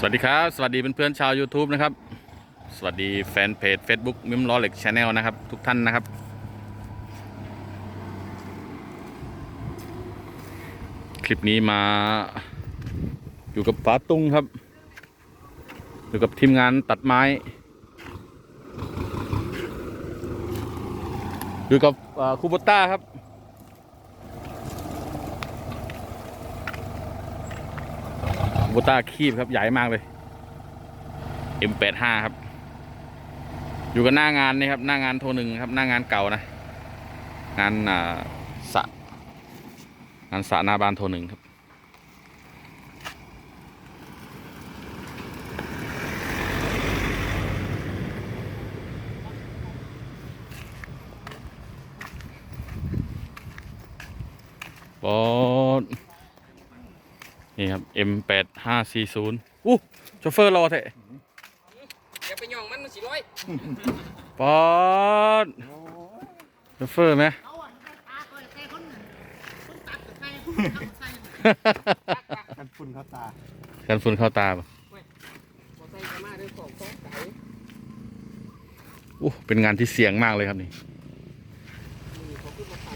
สวัสดีครับ สวัสดีเพื่อนๆชาว YouTube นะครับ สวัสดีแฟนเพจ Facebook มิมล้อเหล็กชาแนลนะครับ ทุกท่านนะครับ คลิปนี้มาอยู่กับป้าตุ้งครับ อยู่กับทีมงานตัดไม้ อยู่กับคูโบต้าครับ บต้าคีบครับ ใหญ่มากเลย M85 ครับ อยู่กับหน้างานนี่ครับ หน้างานโทรหนึ่งครับ หน้างานเก่านะ งานอ่าสระงานสระหน้าบ้านโทรหนึ่งครับ บอส นี่ครับ M8540 อู้โชเฟอร์รอเถอะอย่าไปย่องมันมันสี่ร้อยปอดโชเฟอร์ไหมเขาอะตาก็แค่คนหนึ่งคนตัดกับใครคนทำใครกันฝุ่นเข้าตากันฝุ่นเข้าตาปะพอใส่กระมาเรื่องของของไก่อู้เป็นงานที่เสี่ยงมากเลยครับนี่ นี่เขาขึ้นมาไก่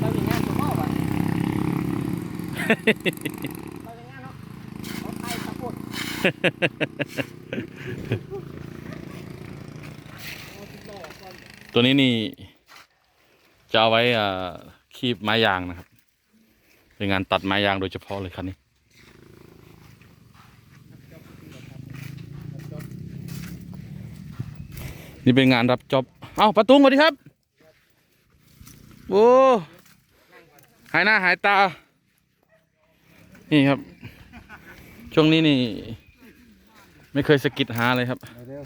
เราอย่างงั้นตัวพ่อวะเราอย่างงั้นเนาะเขาไทย ตัวนี้นี่ จะเอาไว้คีบไม้ยางนะครับ เป็นงานตัดไม้ยางโดยเฉพาะเลยคันนี้นี่เป็นงานรับจ็อบ เอ้าประตุงสวัสดีครับ โอ้ หายหน้าหายตา นี่ครับ ช่วงนี้นี่ ไม่เคยสะกิดหาเลยครับเร็ว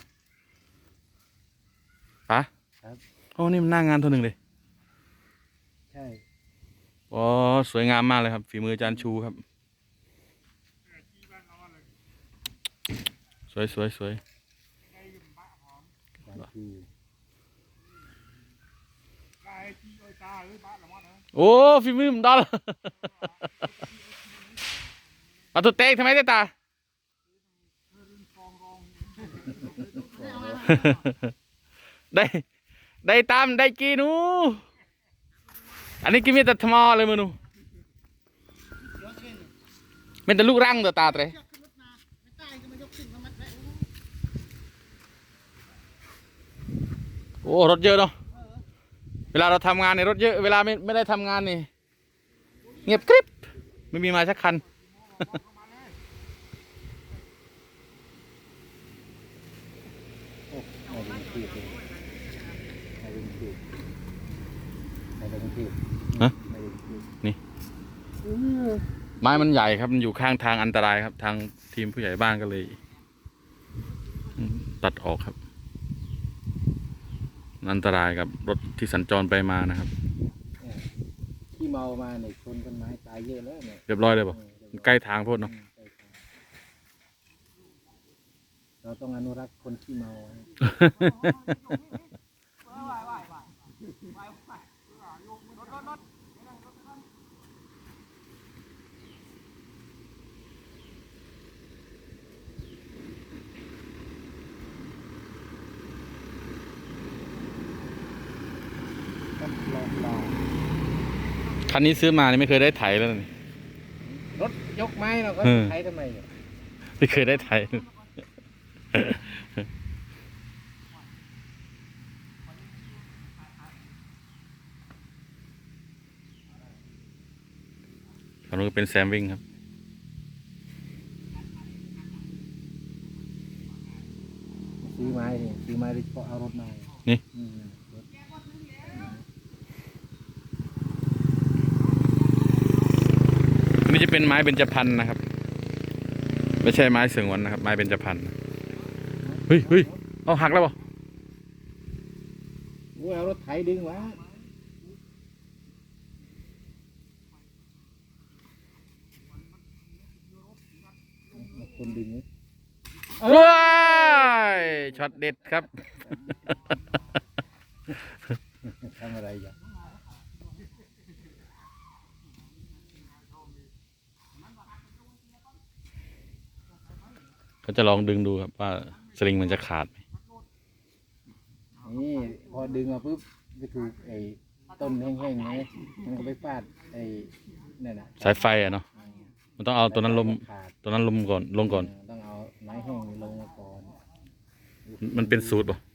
ปะครับโอ้นี่มันหน้างานตัวหนึ่งเลยใช่อ๋อสวยงามมากเลยครับ ฝีมืออาจารย์ชูครับ สวยสวยสวยการคือโอ้ฝีมือมันดอล เอาตัวเต็กทำไมได้ตาได้ได้ตามได้กีนูอันนี้กินมีแต่ทมอเลยมือหนูเป็นแต่ลูกรังเด้อตาเตรยกขึ้นรถมาไม่ใต้ก็มายกขึ้นมามัดไว้โอ้รถเยอะเนาะเวลาเราทำงานในยรถเยอะ เวลาไม่ไม่ได้ทำงานนี่ เงียบกริบไม่มีมาสักคัน โอ้ไม่เป็นทีบเลยไม่เป็นทีบไม่เป็นทีบฮะไม่เป็นทีบนี่ไม้มันใหญ่ครับมันอยู่ข้างทางอันตรายครับ ทางทีมผู้ใหญ่บ้านก็เลยอืมตัดออกครับ อันตรายกับรถที่สัญจรไปมานะครับเนี่ยขี้เมามาเนี่ยชนต้นไม้ตายเยอะแล้วเนี่ย เรียบร้อยเลยป่ะเออเดี๋ยว ใกล้ทางโพดเนาะอืมใช่ครับเราต้องอนุรักษ์คนขี้เมาไว้ต้องลองลองคันนี้ซื้อมานี่ไม่เคยได้ไถแล้วนี่รถ ยกไม้เราก็เออใช้ทำไมเนี่ยไม่เคยได้ไถคันนู้นก็เป็นแซมวิ่งครับซื้อไม้เนี่ยซื้อไม้โดยเฉพาะเอารถมานี่อืมรถ อันนี้จะ เป็นไม้เบญจพรรณนะครับ ไม่ใช่ไม้เสงวนนะครับ ไม้เบญจพรรณเฮ้ยเฮ้ยเอาหักแล้วเปล่าโอ้ยเอารถไถดึงวะคนดึงนี่ว้ายช็อตเด็ดครับ เอ ทำอะไรอย่าง เขาจะลองดึงดูครับว่าสลิงมันจะขาดไหมนี่พอดึงมาปุ๊บไปถูกไอ้ต้นแห้งๆไงมันก็ไปฟาดไอ้นั่นน่ะสายไฟอะเนาะมันต้องเอาตัวนั้นลมขาดตัวนั้นลมก่อนลงก่อน ต้องเอาไม้แห้งลงมาก่อน มันเป็นสูตรป่ะจะ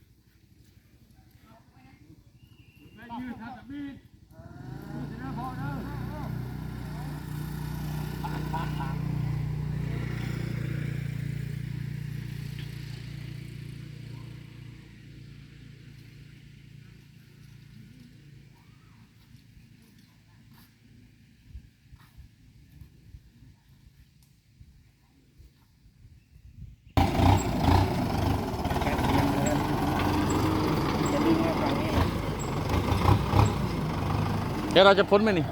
เดี๋ยวเราจะพ้นไหมนี่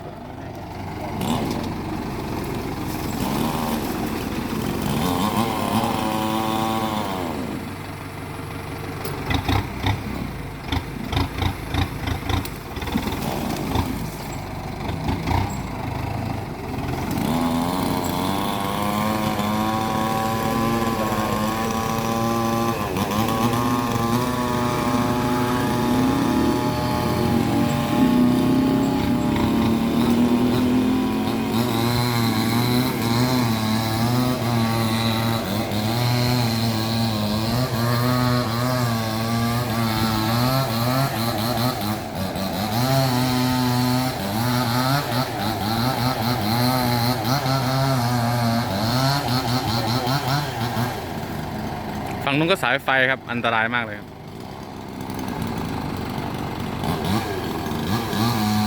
งนู้นก็สายไฟครับ อันตรายมากเลยครับ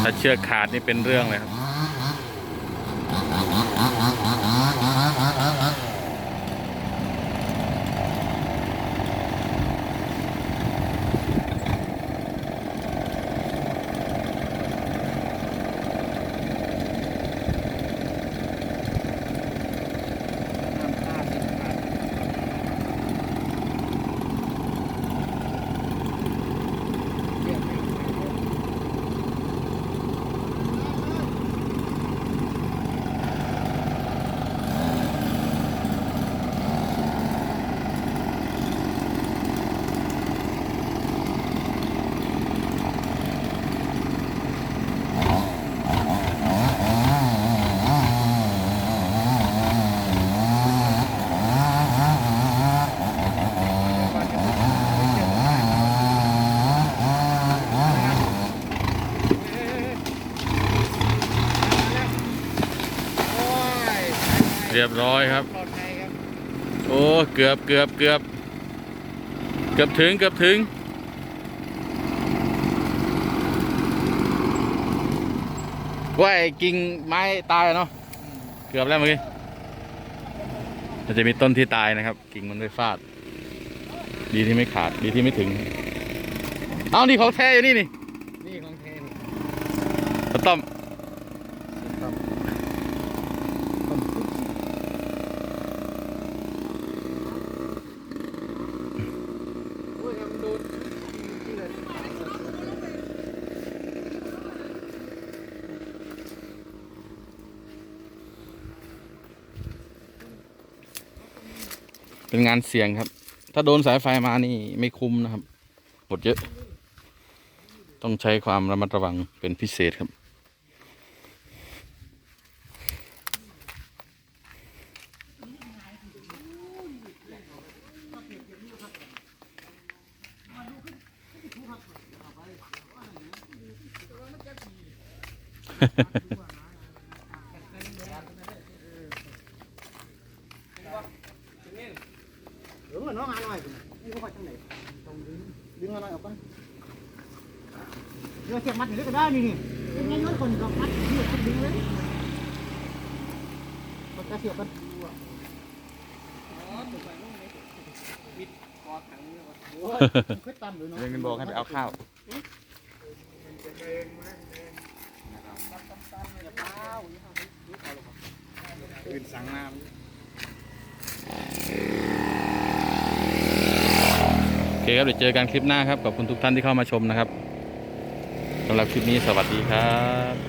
ถ้าเชือกขาดนี่เป็นเรื่องเลยครับ ห้ามพลาดเด็ดขาดเรียกให้ใครเรียก โอ้ย เรียบร้อยครับปลอดภัยครับ โอ้เกือบเกือบเกือบเกือบถึงเกือบถึง ว่าไอ้กิ่งไม้ตายอะเนาะเกือบแล้วเมื่อกี้มันจะมีต้นที่ตายนะครับ กิ่งมันไปฟาด ดีที่ไม่ขาดดีที่ไม่ถึง เอานี่ของแท้อยู่นี่นี่นี่ของเทน สต้อม ครับต้นทุน โอ้ยมันดูที่เลย เป็นงานเสี่ยงครับ ถ้าโดนสายไฟมานี่ไม่คุ้มนะครับ หมดเยอะ ต้องใช้ความระมัดระวังเป็นพิเศษครับหรือว่า น้องมาหน่อยจังไหนต้องดึงดึงมาหน่อยออกก่อนเดี๋ยวเสียบมัดอย่างนี้ก็ได้นี่นี่ยังไงย้อนคนก็มัดเสียบดึงเลยกดกระเสียบกันโอ้ยมันขึ้นต่ำเลยเนาะเรื่องกันบอกให้ไปเอาข้าวอื่นสั่งน้ำ คครับเดี๋ยวเจอกันคลิปหน้าครับขอบคุณทุกท่านที่เข้ามาชมนะครับสำหรับคลิปนี้สวัสดีครับ